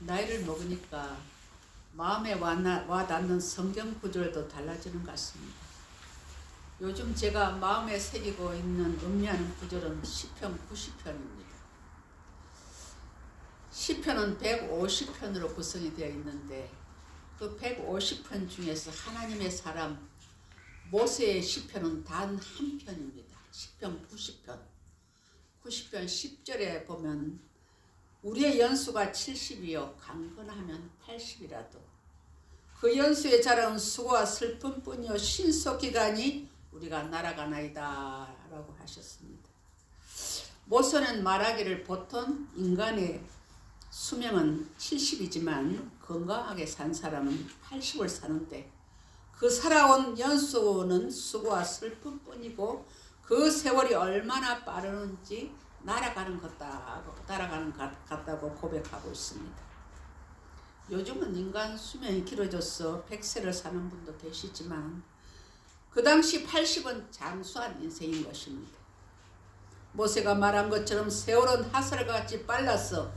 나이를 먹으니까 마음에 와나, 와닿는 성경 구절도 달라지는 것 같습니다. 요즘 제가 마음에 새기고 있는 음미하는 구절은 시편 90편입니다. 시편은 150편으로 구성이 되어 있는데 그 150편 중에서 하나님의 사람 모세의 시편은 단 한 편입니다. 시편 90편. 90편 10절에 보면 우리의 연수가 70이요. 강건하면 80이라도. 그 연수의 자랑은 수고와 슬픔뿐이요. 신속기간이 우리가 날아가나이다 라고 하셨습니다. 모세는 말하기를 보통 인간의 수명은 70이지만 건강하게 산 사람은 80을 사는데 그 살아온 연수는 수고와 슬픔뿐이고 그 세월이 얼마나 빠르는지 날아가는 것 같다고 날아가는 것 같다고 고백하고 있습니다. 요즘은 인간 수명이 길어져서 100세를 사는 분도 계시지만 그 당시 80은 장수한 인생인 것입니다. 모세가 말한 것처럼 세월은 하설같이 빨라서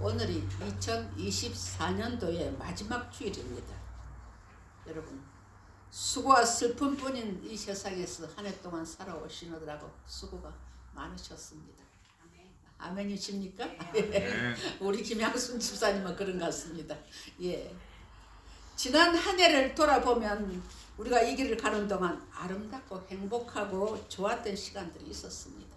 오늘이 2024년도의 마지막 주일입니다. 여러분 수고와 슬픔뿐인 이 세상에서 한 해 동안 살아오시느라고 수고가 많으셨습니다. 아멘이십니까? 네. 우리 김양순 집사님은 그런 것 같습니다. 예. 지난 한 해를 돌아보면 우리가 이 길을 가는 동안 아름답고 행복하고 좋았던 시간들이 있었습니다.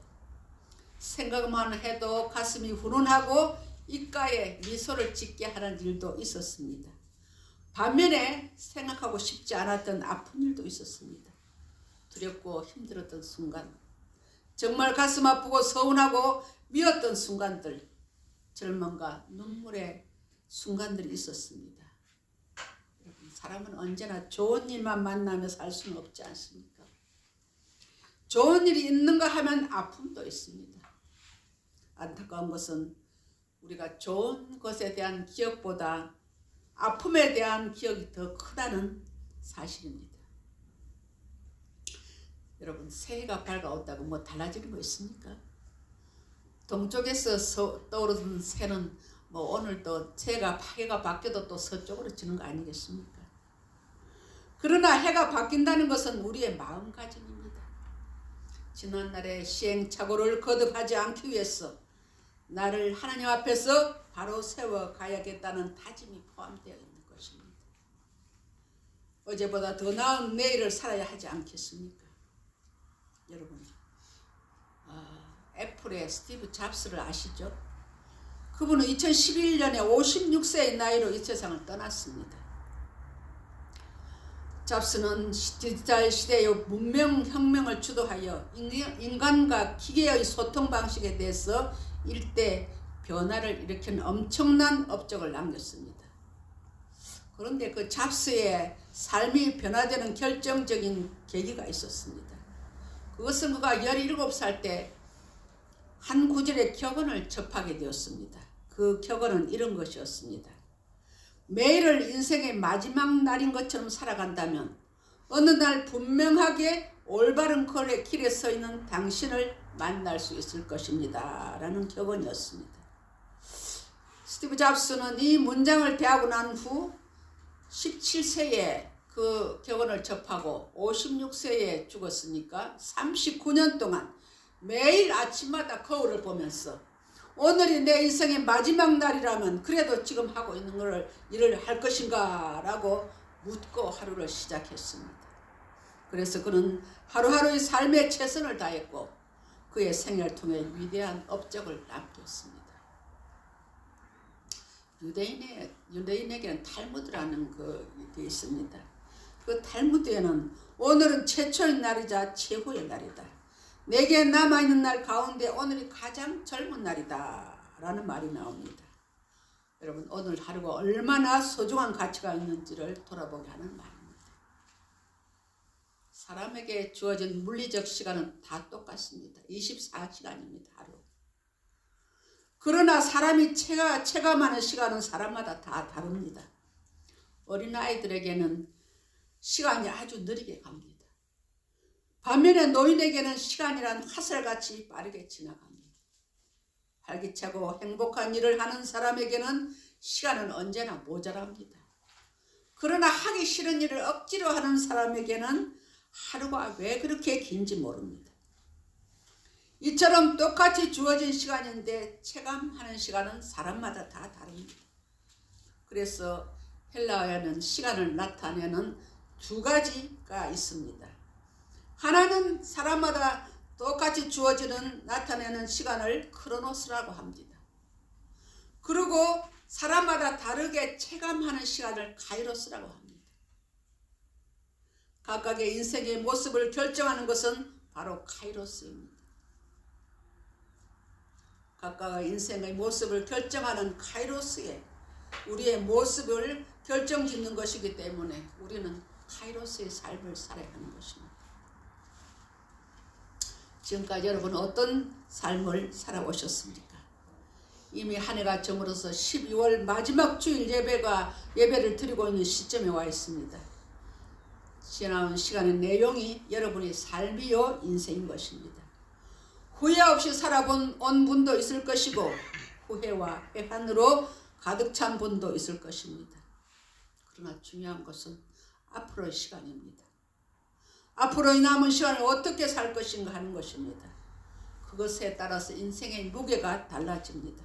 생각만 해도 가슴이 훈훈하고 입가에 미소를 짓게 하는 일도 있었습니다. 반면에 생각하고 싶지 않았던 아픈 일도 있었습니다. 두렵고 힘들었던 순간, 정말 가슴 아프고 서운하고 미웠던 순간들, 절망과 눈물의 순간들이 있었습니다. 사람은 언제나 좋은 일만 만나며 살 수는 없지 않습니까? 좋은 일이 있는가 하면 아픔도 있습니다. 안타까운 것은 우리가 좋은 것에 대한 기억보다 아픔에 대한 기억이 더 크다는 사실입니다. 여러분 새해가 밝아왔다고 뭐 달라지는 거 있습니까? 동쪽에서 서, 떠오르는 새는 뭐 오늘 또 새가 해가 바뀌어도 또 서쪽으로 지는 거 아니겠습니까? 그러나 해가 바뀐다는 것은 우리의 마음가짐입니다. 지난날의 시행착오를 거듭하지 않기 위해서 나를 하나님 앞에서 바로 세워 가야겠다는 다짐이 포함되어 있는 것입니다. 어제보다 더 나은 내일을 살아야 하지 않겠습니까? 여러분, 아, 애플의 스티브 잡스를 아시죠? 그분은 2011년에 56세의 나이로 이 세상을 떠났습니다. 잡스는 디지털 시대의 문명 혁명을 주도하여 인간과 기계의 소통 방식에 대해서 일대 변화를 일으킨 엄청난 업적을 남겼습니다. 그런데 그 잡스의 삶이 변화되는 결정적인 계기가 있었습니다. 그것은 그가 17살 때 한 구절의 격언을 접하게 되었습니다. 그 격언은 이런 것이었습니다. 매일을 인생의 마지막 날인 것처럼 살아간다면 어느 날 분명하게 올바른 길에 서 있는 당신을 만날 수 있을 것입니다. 라는 격언이었습니다. 스티브 잡스는 이 문장을 대하고 난 후 17세에 그 격언을 접하고 56세에 죽었으니까 39년 동안 매일 아침마다 거울을 보면서 오늘이 내 인생의 마지막 날이라면 그래도 지금 하고 있는 걸 일을 할 것인가 라고 묻고 하루를 시작했습니다. 그래서 그는 하루하루의 삶에 최선을 다했고 그의 생애를 통해 위대한 업적을 남겼습니다. 유대인의 유대인에게는 탈무드라는 그게 있습니다. 그 탈무드에는 오늘은 최초의 날이자 최후의 날이다. 내게 남아 있는 날 가운데 오늘이 가장 젊은 날이다. 라는 말이 나옵니다. 여러분 오늘 하루가 얼마나 소중한 가치가 있는지를 돌아보게 하는 말입니다. 사람에게 주어진 물리적 시간은 다 똑같습니다. 24시간입니다. 하루. 그러나 사람이 체가, 체감하는 시간은 사람마다 다 다릅니다. 어린아이들에게는 시간이 아주 느리게 갑니다. 반면에 노인에게는 시간이란 화살같이 빠르게 지나갑니다. 활기차고 행복한 일을 하는 사람에게는 시간은 언제나 모자랍니다. 그러나 하기 싫은 일을 억지로 하는 사람에게는 하루가 왜 그렇게 긴지 모릅니다. 이처럼 똑같이 주어진 시간인데 체감하는 시간은 사람마다 다 다릅니다. 그래서 헬라어에는 시간을 나타내는 두 가지가 있습니다. 하나는 사람마다 똑같이 주어지는 나타내는 시간을 크로노스라고 합니다. 그리고 사람마다 다르게 체감하는 시간을 카이로스라고 합니다. 각각의 인생의 모습을 결정하는 것은 바로 카이로스입니다. 각각의 인생의 모습을 결정하는 카이로스에 우리의 모습을 결정짓는 것이기 때문에 우리는 카이로스의 삶을 살아야 하는 것입니다. 지금까지 여러분 어떤 삶을 살아오셨습니까? 이미 한 해가 저물어서 12월 마지막 주일 예배가 예배를 드리고 있는 시점에 와 있습니다. 지나온 시간의 내용이 여러분의 삶이요 인생인 것입니다. 후회 없이 살아본 온 분도 있을 것이고 후회와 회한으로 가득 찬 분도 있을 것입니다. 그러나 중요한 것은 앞으로의 시간입니다. 앞으로의 남은 시간을 어떻게 살 것인가 하는 것입니다. 그것에 따라서 인생의 무게가 달라집니다.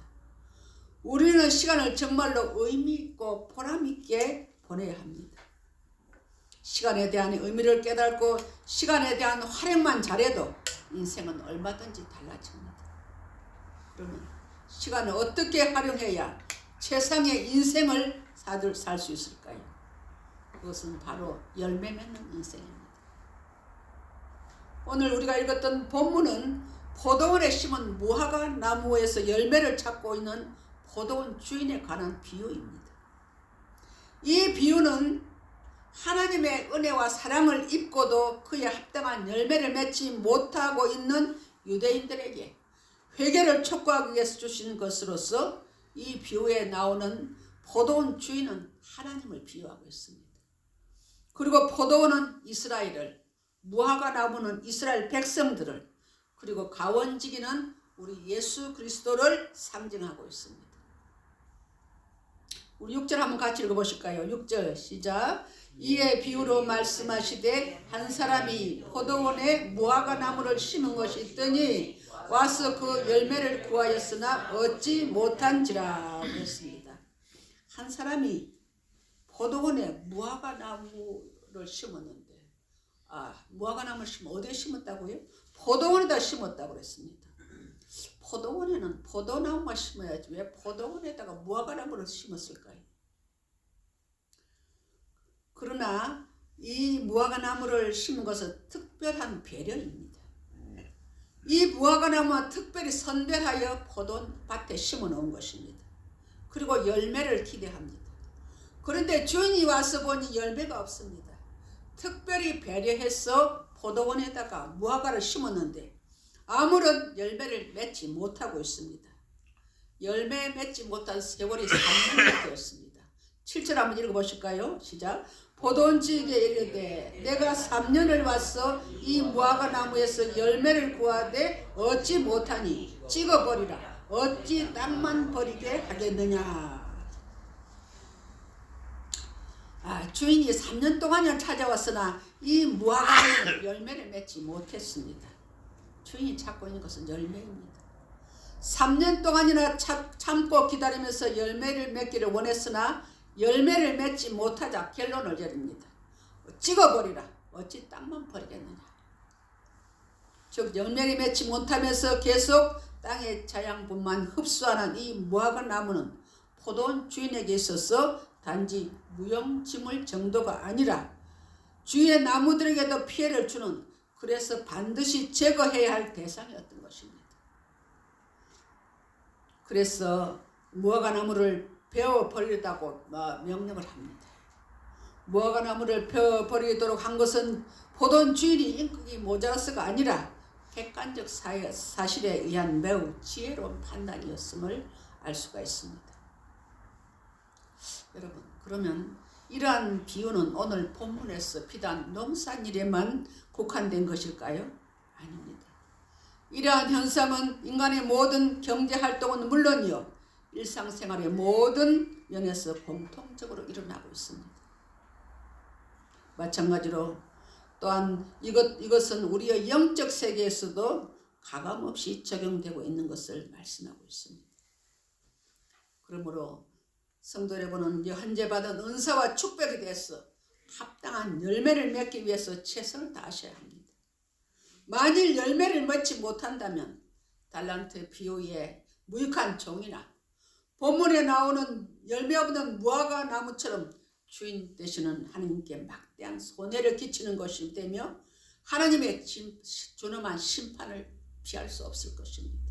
우리는 시간을 정말로 의미 있고 보람 있게 보내야 합니다. 시간에 대한 의미를 깨닫고 시간에 대한 활용만 잘해도 인생은 얼마든지 달라집니다. 그러면 시간을 어떻게 활용해야 최상의 인생을 살 수 있을까요? 그것은 바로 열매 맺는 인생입니다. 오늘 우리가 읽었던 본문은 포도원에 심은 무화과 나무에서 열매를 찾고 있는 포도원 주인에 관한 비유입니다. 이 비유는 하나님의 은혜와 사랑을 입고도 그에 합당한 열매를 맺지 못하고 있는 유대인들에게 회개를 촉구하기 위해서 주신 것으로서 이 비유에 나오는 포도원 주인은 하나님을 비유하고 있습니다. 그리고 포도원은 이스라엘을 무화과 나무는 이스라엘 백성들을 그리고 가원지기는 우리 예수 그리스도를 상징하고 있습니다. 우리 6절 한번 같이 읽어보실까요? 6절 시작. 이에 비유로 말씀하시되 한 사람이 포도원에 무화과 나무를 심은 것이 있더니 와서 그 열매를 구하였으나 얻지 못한지라 그랬습니다. 한 사람이 포도원에 무화과 나무를 심었는데 아 무화과 나무를 심어 어디에 심었다고요? 포도원에다 심었다고 그랬습니다. 포도원에는 포도나무만 심어야지 왜 포도원에다가 무화과나무를 심었을까요? 그러나 이 무화과나무를 심은 것은 특별한 배려입니다. 이 무화과나무와 특별히 선별하여 포도밭에 심어 놓은 것입니다. 그리고 열매를 기대합니다. 그런데 주인이 와서 보니 열매가 없습니다. 특별히 배려해서 포도원에다가 무화과를 심었는데 아무런 열매를 맺지 못하고 있습니다. 열매 맺지 못한 세월이 3년이 되었습니다. 7절 한번 읽어보실까요? 시작. 포도원지에게 이르되 내가 3년을 와서 이 무화과 나무에서 열매를 구하되 얻지 못하니 찍어버리라. 어찌 땅만 버리게 하겠느냐. 아, 주인이 3년 동안이나 찾아왔으나 이 무화과 열매를 맺지 못했습니다. 주인이 찾고 있는 것은 열매입니다. 3년 동안이나 참고 기다리면서 열매를 맺기를 원했으나 열매를 맺지 못하자 결론을 내립니다. 찍어버리라. 어찌 땅만 버리겠느냐. 즉 열매를 맺지 못하면서 계속 땅의 자양분만 흡수하는 이 무화과 나무는 포도원 주인에게 있어서 단지 무용지물 정도가 아니라 주위의 나무들에게도 피해를 주는 그래서 반드시 제거해야 할 대상이었던 것입니다. 그래서 무화과 나무를 베어 버리다고 명령을 합니다. 무화과 나무를 베어 버리도록 한 것은 보던 주인이 인격이 모자라서가 아니라 객관적 사실에 의한 매우 지혜로운 판단이었음을 알 수가 있습니다. 여러분, 그러면 이러한 비유는 오늘 본문에서 비단 농산일에만 국한된 것일까요? 아닙니다. 이러한 현상은 인간의 모든 경제 활동은 물론이요. 일상생활의 모든 면에서 공통적으로 일어나고 있습니다. 마찬가지로 또한 이것 이것은 우리의 영적 세계에서도 가감 없이 적용되고 있는 것을 말씀하고 있습니다. 그러므로 성도 여러분은 현재 받은 은사와 축복에 대해서 합당한 열매를 맺기 위해서 최선을 다하셔야 합니다. 만일 열매를 맺지 못한다면 달란트 비유의 무익한 종이나 본문에 나오는 열매 없는 무화과 나무처럼 주인 되시는 하나님께 막대한 손해를 끼치는 것이 되며 하나님의 준엄한 심판을 피할 수 없을 것입니다.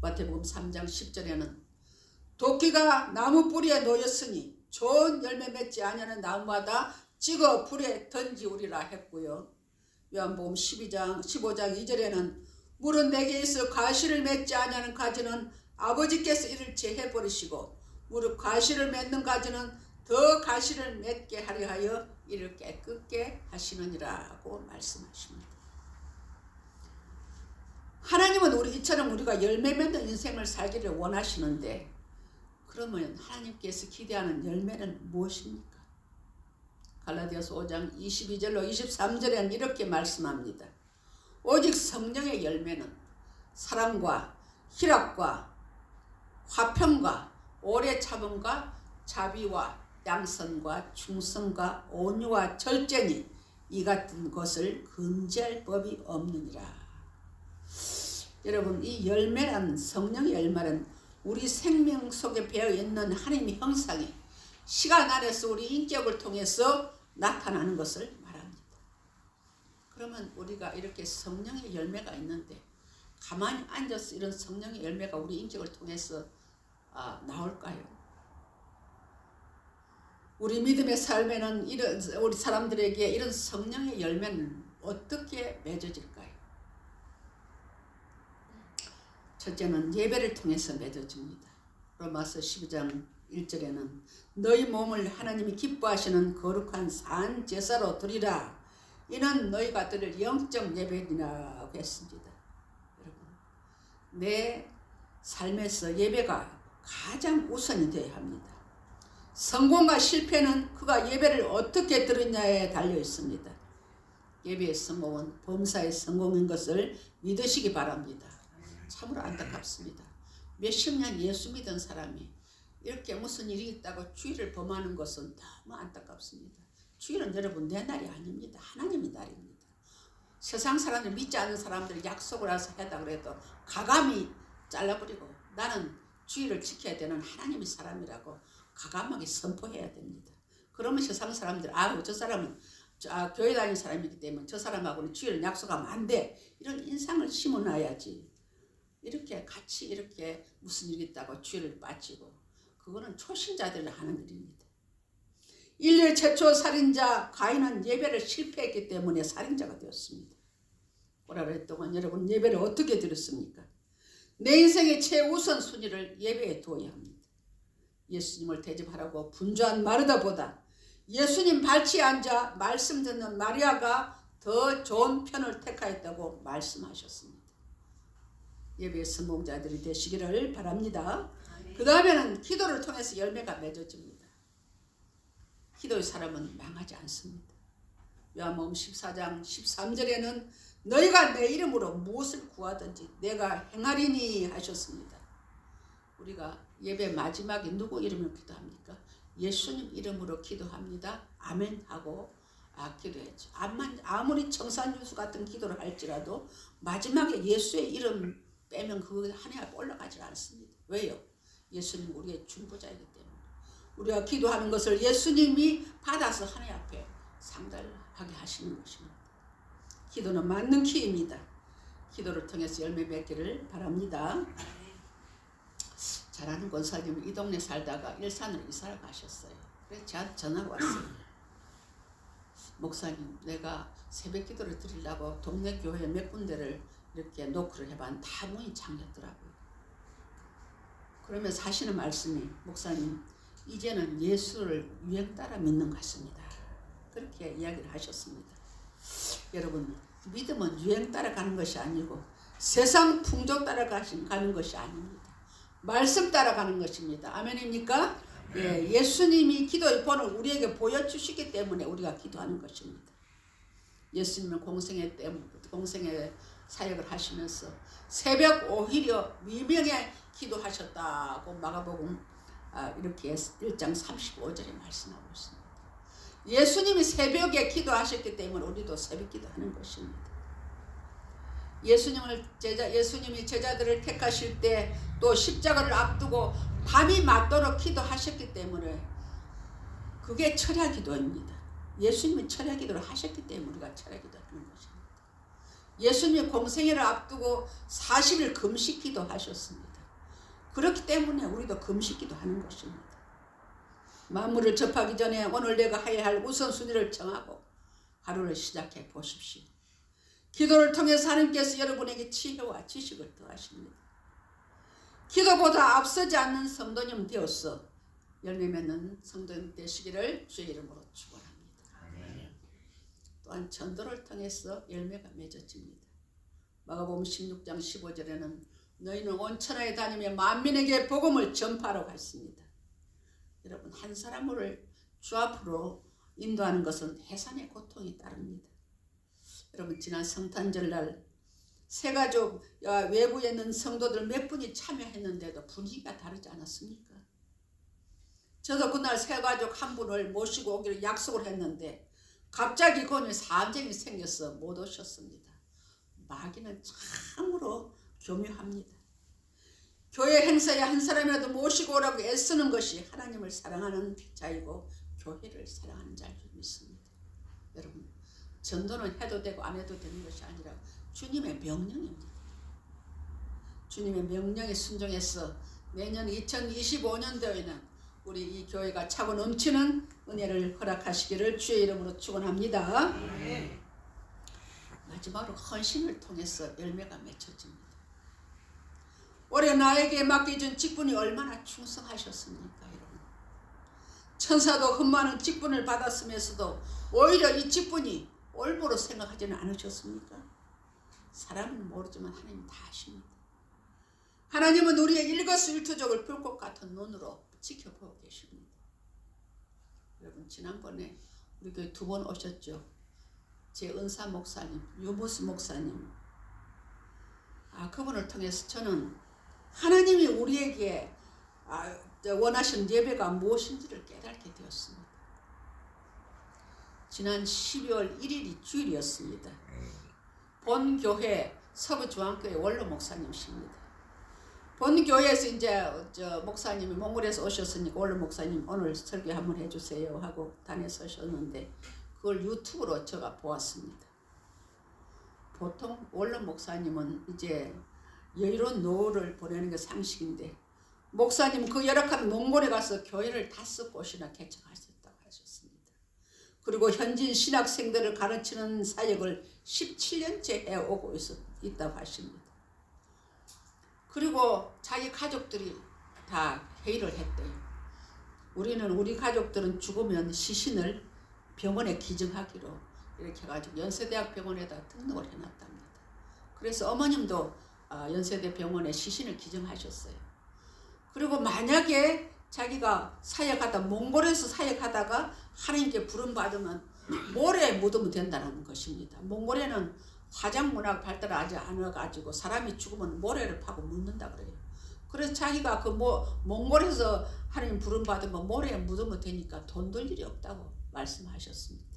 마태복음 3장 10절에는 도끼가 나무 뿌리에 놓였으니 좋은 열매 맺지 아니하는 나무마다 찍어 불에 던지우리라 했고요. 요한복음 12장 15장 2절에는 물은 내게 있어 가시를 맺지 아니하는 가지는 아버지께서 이를 제해 버리시고 무릇 가시를 맺는 가지는 더 가시를 맺게 하려 하여 이를 깨끗게 하시느니라고 말씀하십니다. 하나님은 우리 이처럼 우리가 열매 맺는 인생을 살기를 원하시는데 그러면 하나님께서 기대하는 열매는 무엇입니까? 갈라디아서 5장 22절로 23절에는 이렇게 말씀합니다. 오직 성령의 열매는 사랑과 희락과 화평과 오래 참음과 자비와 양선과 충성과 온유와 절제니 이 같은 것을 금지할 법이 없느니라. 여러분 이 열매란 성령의 열매는 우리 생명 속에 배어 있는 하나님의 형상이 시간 안에서 우리 인격을 통해서 나타나는 것을 말합니다. 그러면 우리가 이렇게 성령의 열매가 있는데 가만히 앉아서 이런 성령의 열매가 우리 인격을 통해서 아, 나올까요? 우리 믿음의 삶에는 이런 우리 사람들에게 이런 성령의 열매는 어떻게 맺어질까요? 첫째는 예배를 통해서 맺어집니다. 로마서 12장 1절에는 너희 몸을 하나님이 기뻐하시는 거룩한 산 제사로 드리라. 이는 너희가 드릴 영적 예배이라고 했습니다. 여러분, 내 삶에서 예배가 가장 우선이 되어야 합니다. 성공과 실패는 그가 예배를 어떻게 드렸냐에 달려 있습니다. 예배의 성공은 범사의 성공인 것을 믿으시기 바랍니다. 참으로 안타깝습니다. 몇십 년 예수 믿은 사람이 이렇게 무슨 일이 있다고 주의를 범하는 것은 너무 안타깝습니다. 주일은 여러분 내 날이 아닙니다. 하나님의 날입니다. 세상 사람들 믿지 않는 사람들 약속을 해서 해다 그래도 가감히 잘라버리고 나는 주의를 지켜야 되는 하나님의 사람이라고 가감하게 선포해야 됩니다. 그러면 세상 사람들 아우 저 사람은 저, 아, 교회 다니는 사람이기 때문에 저 사람하고는 주의를 약속하면 안 돼. 이런 인상을 심어놔야지. 이렇게 같이 이렇게 무슨 일 있다고 주의를 빠지고 그거는 초신자들이 하는 일입니다. 인류 최초 살인자 가인은 예배를 실패했기 때문에 살인자가 되었습니다. 오래동안 여러분 예배를 어떻게 드렸습니까? 내 인생의 최우선 순위를 예배에 두어야 합니다. 예수님을 대접하라고 분주한 마르다보다 예수님 발치에 앉아 말씀 듣는 마리아가 더 좋은 편을 택하였다고 말씀하셨습니다. 예배 성공자들이 되시기를 바랍니다. 그 다음에는 기도를 통해서 열매가 맺어집니다. 기도의 사람은 망하지 않습니다. 요한복음 14장 13절에는 너희가 내 이름으로 무엇을 구하든지 내가 행하리니 하셨습니다. 우리가 예배 마지막에 누구 이름으로 기도합니까? 예수님 이름으로 기도합니다. 아멘 하고 아, 기도했죠. 아무리 청산유수 같은 기도를 할지라도 마지막에 예수의 이름 빼면 그 하나가 올라가지 않습니다. 왜요? 예수님 우리의 중보자이기 때문에 우리가 기도하는 것을 예수님이 받아서 하나님 앞에 상달하게 하시는 것입니다. 기도는 맞는 키입니다. 기도를 통해서 열매 맺기를 바랍니다. 잘하는 권사님이 이 동네 살다가 일산으로 이사를 가셨어요. 그래서 저한테 전화가 왔어요. 목사님, 내가 새벽 기도를 드리려고 동네 교회 몇 군데를 이렇게 노크를 해봤는데 다 문이 잠겼더라고요. 그러면서 하시는 말씀이 목사님 이제는 예수를 유행 따라 믿는 것 같습니다. 그렇게 이야기를 하셨습니다. 여러분 믿음은 유행 따라 가는 것이 아니고 세상 풍조 따라 가는 것이 아닙니다. 말씀 따라가는 것입니다. 아멘입니까? 예, 예수님이 기도의 본을 우리에게 보여주시기 때문에 우리가 기도하는 것입니다. 예수님은 공생애 때문에 공생애 사역을 하시면서 새벽 오히려 미명에 기도하셨다고 마가복음 아, 이렇게 1장 35절에 말씀하고 있습니다. 예수님이 새벽에 기도하셨기 때문에 우리도 새벽 기도하는 것입니다. 예수님을 제자 예수님이 제자들을 택하실 때 또 십자가를 앞두고 밤이 맞도록 기도하셨기 때문에 그게 철야 기도입니다. 예수님이 철야 기도를 하셨기 때문에 우리가 철야 기도 하는 것입니다. 예수님이 공생애를 앞두고 40일 금식 기도하셨습니다. 그렇기 때문에 우리도 금식 기도하는 것입니다. 만물을 접하기 전에 오늘 내가 해야 할 우선순위를 정하고 하루를 시작해 보십시오. 기도를 통해서 하나님께서 여러분에게 지혜와 지식을 더하십니다. 기도보다 앞서지 않는 성도님 되어서 열매 맺는 성도님 되시기를 주의 이름으로 축원합니다. 또한 전도를 통해서 열매가 맺어집니다. 마가복음 16장 15절에는 너희는 온 천하에 다니며 만민에게 복음을 전파하라고 했습니다. 여러분 한 사람을 주 앞으로 인도하는 것은 해산의 고통이 따릅니다. 여러분 지난 성탄절 날 세 가족 외부에 있는 성도들 몇 분이 참여했는데도 분위기가 다르지 않았습니까? 저도 그날 세 가족 한 분을 모시고 오기로 약속을 했는데 갑자기 그분이 사정이 생겨서 못 오셨습니다. 마귀는 참으로 교묘합니다. 교회 행사에 한 사람이라도 모시고 오라고 애쓰는 것이 하나님을 사랑하는 자이고 교회를 사랑하는 자일 줄 믿습니다. 여러분 전도는 해도 되고 안 해도 되는 것이 아니라 주님의 명령입니다. 주님의 명령에 순종해서 내년 2025년도에는 우리 이 교회가 차고 넘치는 은혜를 허락하시기를 주의 이름으로 축원합니다. 마지막으로 헌신을 통해서 열매가 맺혀집니다. 올해 나에게 맡겨준 직분이 얼마나 충성하셨습니까, 여러분? 천사도 흠많은 직분을 받았으면서도 오히려 이 직분이 올보로 생각하지는 않으셨습니까? 사람은 모르지만 하나님 다 아십니다. 하나님은 우리의 일거수일투족을 불꽃 같은 눈으로 지켜보고 계십니다. 여러분 지난번에 우리 교회 두 번 오셨죠. 제 은사 목사님, 유무스 목사님. 아 그분을 통해서 저는 하나님이 우리에게 아, 원하시는 예배가 무엇인지를 깨닫게 되었습니다. 지난 12월 1일이 주일이었습니다. 본 교회 서부 중앙교회 원로 목사님이십니다. 본 교회에서 이제 저 목사님이 몽골에서 오셨으니까 원로 목사님 오늘 설교 한번 해주세요 하고 단에서 오셨는데 그걸 유튜브로 제가 보았습니다. 보통 원로 목사님은 이제 여유로운 노후를 보내는 게 상식인데 목사님 그 열악한 몽골에 가서 교회를 다섯 곳이나 개척하셨다고 하셨습니다. 그리고 현진 신학생들을 가르치는 사역을 17년째 해오고 있, 다고 하십니다. 그리고 자기 가족들이 다 회의를 했대요. 우리는 우리 가족들은 죽으면 시신을 병원에 기증하기로 이렇게 해가지고 연세대학 병원에다 등록을 해놨답니다. 그래서 어머님도 아, 연세대 병원에 시신을 기증하셨어요. 그리고 만약에 자기가 사역하다 몽골에서 사역하다가 하나님께 부름 받으면 모래에 묻으면 된다는 것입니다. 몽골에는 화장 문화가 발달하지 않아 가지고 사람이 죽으면 모래를 파고 묻는다 그래요. 그래서 자기가 그 뭐 몽골에서 하나님 부름 받으면 모래에 묻으면 되니까 돈 들 일이 없다고 말씀하셨습니다.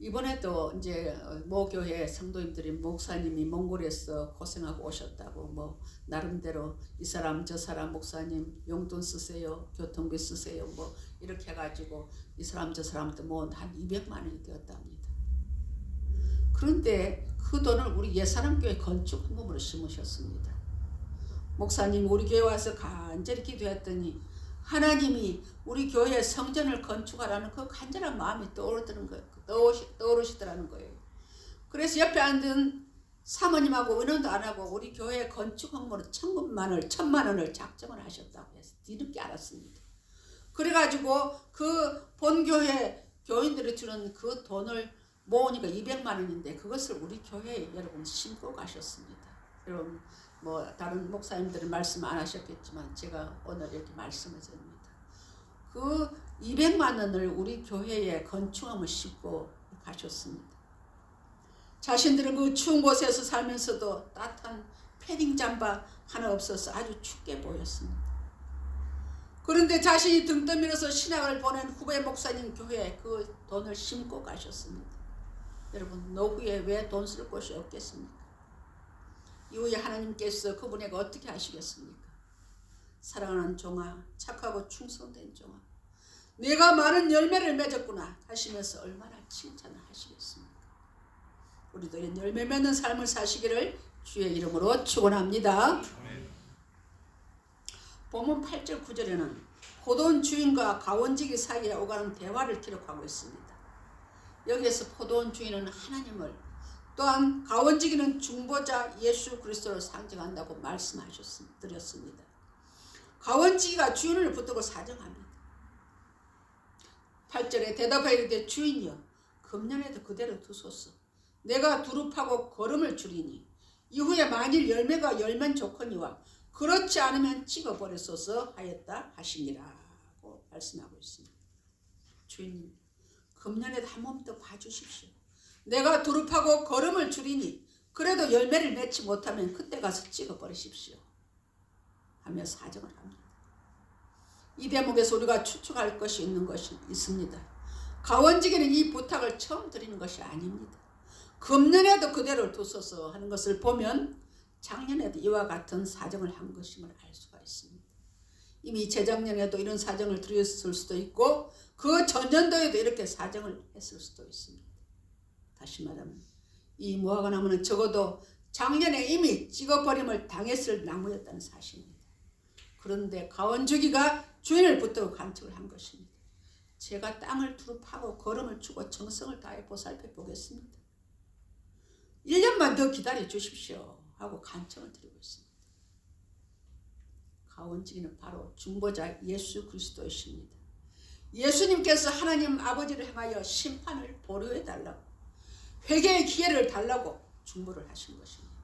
이번에도 이제 모 교회 성도님들이 목사님이 몽골에서 고생하고 오셨다고 뭐 나름대로 이 사람 저 사람 목사님 용돈 쓰세요 교통비 쓰세요 뭐 이렇게 해가지고 이 사람 저 사람한테 뭐한 200만 원이 되었답니다. 그런데 그 돈을 우리 예사람 교회 건축 헌금으로 심으셨습니다. 목사님 우리 교회 와서 간절히 기도했더니 하나님이 우리 교회 성전을 건축하라는 그 간절한 마음이 떠오르는 거예요. 떠오르시더라는 거예요. 그래서 옆에 앉은 사모님하고 의논도 안 하고 우리 교회 건축 헌금으로 천만 원, 천만 원을 작정을 하셨다고 해서 뒤늦게 알았습니다. 그래가지고 그 본교회 교인들이 주는 그 돈을 모으니까 200만 원인데 그것을 우리 교회에 여러분 심고 가셨습니다. 여러분 뭐 다른 목사님들은 말씀 안 하셨겠지만 제가 오늘 이렇게 말씀을 드립니다. 그 200만 원을 우리 교회에 건축함을 싣고 가셨습니다. 자신들은 그 추운 곳에서 살면서도 따뜻한 패딩 잠바 하나 없어서 아주 춥게 보였습니다. 그런데 자신이 등 떠밀어서 신학을 보낸 후배 목사님 교회에 그 돈을 심고 가셨습니다. 여러분 노후에 왜 돈 쓸 곳이 없겠습니까? 이후에 하나님께서 그분에게 어떻게 하시겠습니까? 사랑하는 종아, 착하고 충성된 종아, 내가 많은 열매를 맺었구나 하시면서 얼마나 칭찬을 하시겠습니까? 우리도 이런 열매 맺는 삶을 사시기를 주의 이름으로 축원합니다. 본문 8절 9절에는 포도원 주인과 가원지기 사이에 오가는 대화를 기록하고 있습니다. 여기에서 포도원 주인은 하나님을 또한 가원지기는 중보자 예수 그리스도를 상징한다고 말씀하셨습니다. 가원지기가 주인을 붙들고 사정합니다. 8절에 대답하여 이르되 주인이여 금년에도 그대로 두소서 내가 두릅하고 걸음을 줄이니 이후에 만일 열매가 열면 좋거니와 그렇지 않으면 찍어버렸소서 하였다 하시니라고 말씀하고 있습니다. 주인님 금년에도 한 번 더 봐주십시오. 내가 두릅하고 걸음을 줄이니 그래도 열매를 맺지 못하면 그때 가서 찍어버리십시오. 하며 사정을 합니다. 이 대목에서 우리가 추측할 것이 있는 것이 있습니다. 가원지기는 이 부탁을 처음 드리는 것이 아닙니다. 금년에도 그대로 두소서 하는 것을 보면 작년에도 이와 같은 사정을 한 것임을 알 수가 있습니다. 이미 재작년에도 이런 사정을 드렸을 수도 있고 그 전년도에도 이렇게 사정을 했을 수도 있습니다. 다시 말하면 이 무화과 나무는 적어도 작년에 이미 찍어버림을 당했을 나무였다는 사실입니다. 그런데 가원주기가 주인을 붙들고 간척을 한 것입니다. 제가 땅을 두릅하고 걸음을 주고 정성을 다해 보살펴 보겠습니다. 1년만 더 기다려 주십시오 하고 간청을 드리고 있습니다. 가원지기는 바로 중보자 예수 그리스도이십니다. 예수님께서 하나님 아버지를 향하여 심판을 보류해 달라고 회개의 기회를 달라고 중보를 하신 것입니다.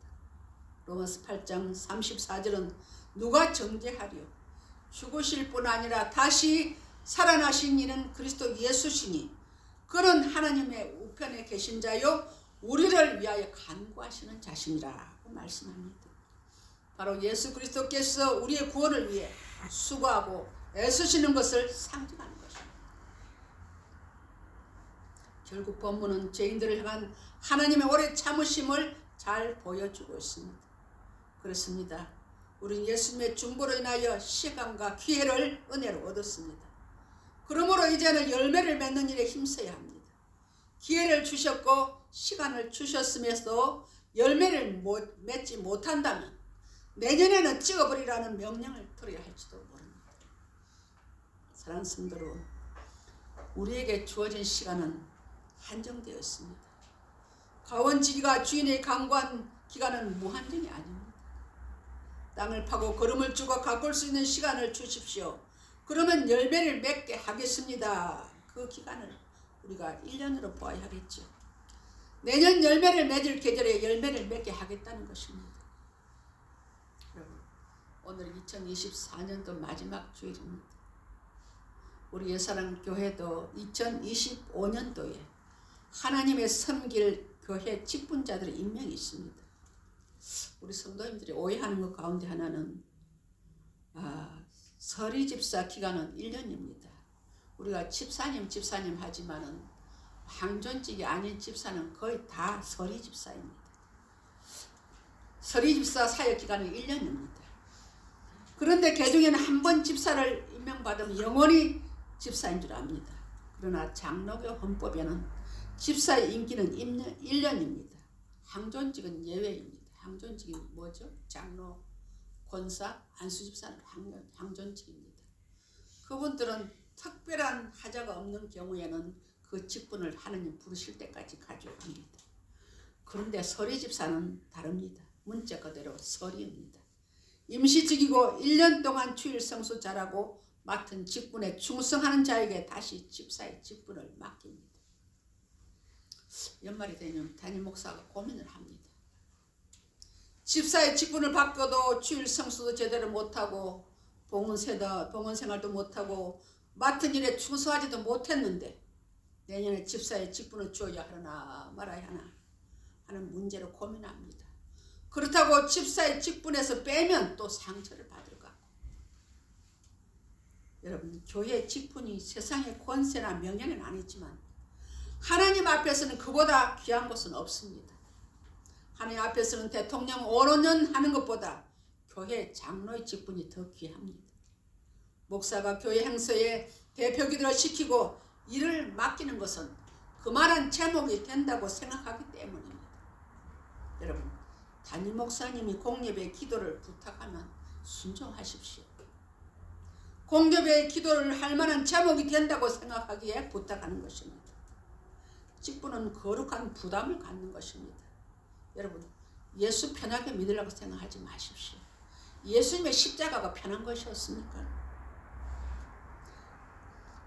로마서 8장 34절은 누가 정죄하리요 죽으실 뿐 아니라 다시 살아나신 이는 그리스도 예수시니 그는 하나님의 우편에 계신 자요 우리를 위하여 간구하시는 자신이라고 말씀합니다. 바로 예수 그리스도께서 우리의 구원을 위해 수고하고 애쓰시는 것을 상징하는 것입니다. 결국 본문은 죄인들을 향한 하나님의 오래 참으심을 잘 보여주고 있습니다. 그렇습니다. 우리 예수님의 중보로 인하여 시간과 기회를 은혜로 얻었습니다. 그러므로 이제는 열매를 맺는 일에 힘써야 합니다. 기회를 주셨고 시간을 주셨음에도 열매를 못, 맺지 못한다면 내년에는 찍어버리라는 명령을 들어야 할지도 모릅니다. 사랑하는 성도로 우리에게 주어진 시간은 한정되어 있습니다. 가원지기가 주인의 강관 기간은 무한정이 아닙니다. 땅을 파고 걸음을 주고 가꿀 수 있는 시간을 주십시오. 그러면 열매를 맺게 하겠습니다. 그 기간을 우리가 1년으로 보아야 하겠죠. 내년 열매를 맺을 계절에 열매를 맺게 하겠다는 것입니다. 여러분, 오늘 2024년도 마지막 주일입니다. 우리 예사랑 교회도 2025년도에 하나님의 섬길 교회 직분자들의 임명이 있습니다. 우리 성도님들이 오해하는 것 가운데 하나는 아, 서리 집사 기간은 1년입니다. 우리가 집사님 집사님 하지만은 항존직이 아닌 집사는 거의 다 서리 집사입니다. 서리 집사 사역 기간은 1년입니다. 그런데 개 중에는 한 번 집사를 임명받으면 영원히 집사인 줄 압니다. 그러나 장로교 헌법에는 집사의 임기는 1년입니다. 항존직은 예외입니다. 항존직이 뭐죠? 장로, 권사, 안수집사는 항, 항존직입니다. 그분들은 특별한 하자가 없는 경우에는 그 직분을 하느님 부르실 때까지 가져갑니다. 그런데 서리 집사는 다릅니다. 문자 그대로 서리입니다. 임시직이고 1년 동안 주일 성수 잘하고 맡은 직분에 충성하는 자에게 다시 집사의 직분을 맡깁니다. 연말이 되면 담임 목사가 고민을 합니다. 집사의 직분을 바꿔도 주일 성수도 제대로 못하고 봉헌 세다 봉헌 생활도 못하고 맡은 일에 충성하지도 못했는데 내년에 집사의 직분을 주어야 하나 말아야 하나 하는 문제로 고민합니다. 그렇다고 집사의 직분에서 빼면 또 상처를 받을 것 같고 여러분 교회 직분이 세상의 권세나 명예는 아니지만 하나님 앞에서는 그보다 귀한 것은 없습니다. 하나님 앞에서는 대통령 5년 하는 것보다 교회 장로의 직분이 더 귀합니다. 목사가 교회 행사에 대표기도를 시키고 일을 맡기는 것은 그만한 제목이 된다고 생각하기 때문입니다. 여러분, 담임 목사님이 공예배 기도를 부탁하면 순종하십시오. 공예배 기도를 할 만한 제목이 된다고 생각하기에 부탁하는 것입니다. 직분은 거룩한 부담을 갖는 것입니다. 여러분, 예수 편하게 믿으려고 생각하지 마십시오. 예수님의 십자가가 편한 것이었습니까?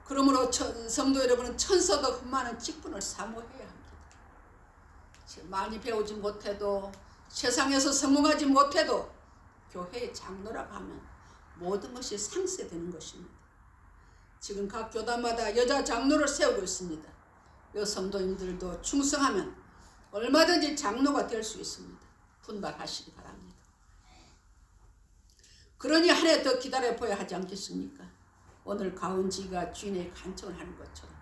그러므로 천- 성도 여러분은 천서도 흠많은 직분을 사모해야 합니다. 많이 배우지 못해도 세상에서 성공하지 못해도 교회의 장로라고 하면 모든 것이 상쇄되는 것입니다. 지금 각 교단마다 여자 장로를 세우고 있습니다. 여 성도님들도 충성하면 얼마든지 장로가 될 수 있습니다. 분발하시기 바랍니다. 그러니 한 해 더 기다려 보야 하지 않겠습니까? 오늘 가은지가 주인의 간청을 하는 것처럼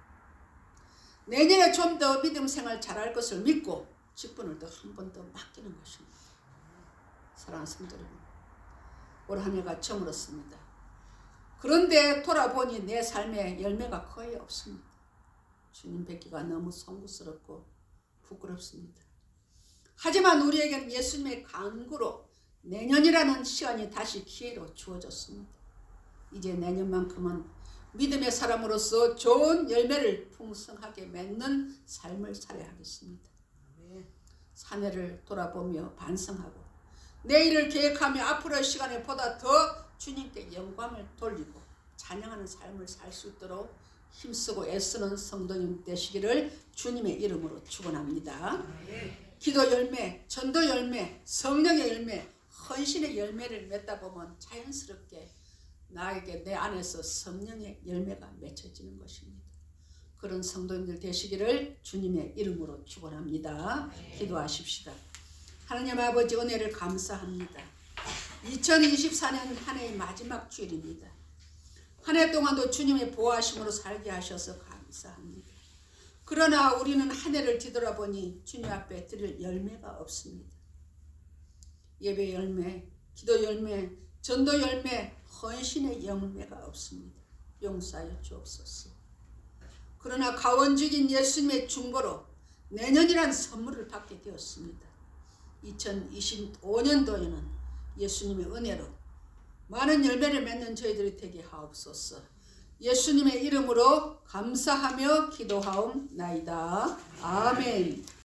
내년에 좀 더 믿음 생활 잘할 것을 믿고 직분을 더 한 번 더 맡기는 것입니다. 사랑하는 성도 여러분, 올한 해가 저물었습니다. 그런데 돌아보니 내 삶에 열매가 거의 없습니다. 주님 뵙기가 너무 송구스럽고 부끄럽습니다. 하지만 우리에게는 예수님의 간구로 내년이라는 시간이 다시 기회로 주어졌습니다. 이제 내년만큼은 믿음의 사람으로서 좋은 열매를 풍성하게 맺는 삶을 살아야 하겠습니다. 사내를 돌아보며 반성하고 내일을 계획하며 앞으로의 시간에 보다 더 주님께 영광을 돌리고 찬양하는 삶을 살 수 있도록 힘쓰고 애쓰는 성도님 되시기를 주님의 이름으로 축원합니다. 기도 열매, 전도 열매, 성령의 열매, 헌신의 열매를 맺다 보면 자연스럽게 나에게 내 안에서 성령의 열매가 맺혀지는 것입니다. 그런 성도님들 되시기를 주님의 이름으로 축원합니다. 기도하십시다. 하나님 아버지 은혜를 감사합니다. 2024년 한 해의 마지막 주일입니다. 한 해 동안도 주님의 보호하심으로 살게 하셔서 감사합니다. 그러나 우리는 한 해를 뒤돌아보니 주님 앞에 드릴 열매가 없습니다. 예배 열매, 기도 열매, 전도 열매, 헌신의 열매가 없습니다. 용서하여 주옵소서. 그러나 가원적인 예수님의 중보로 내년이란 선물을 받게 되었습니다. 2025년도에는 예수님의 은혜로 많은 열매를 맺는 저희들이 되게 하옵소서. 예수님의 이름으로 감사하며 기도하옵나이다. 아멘.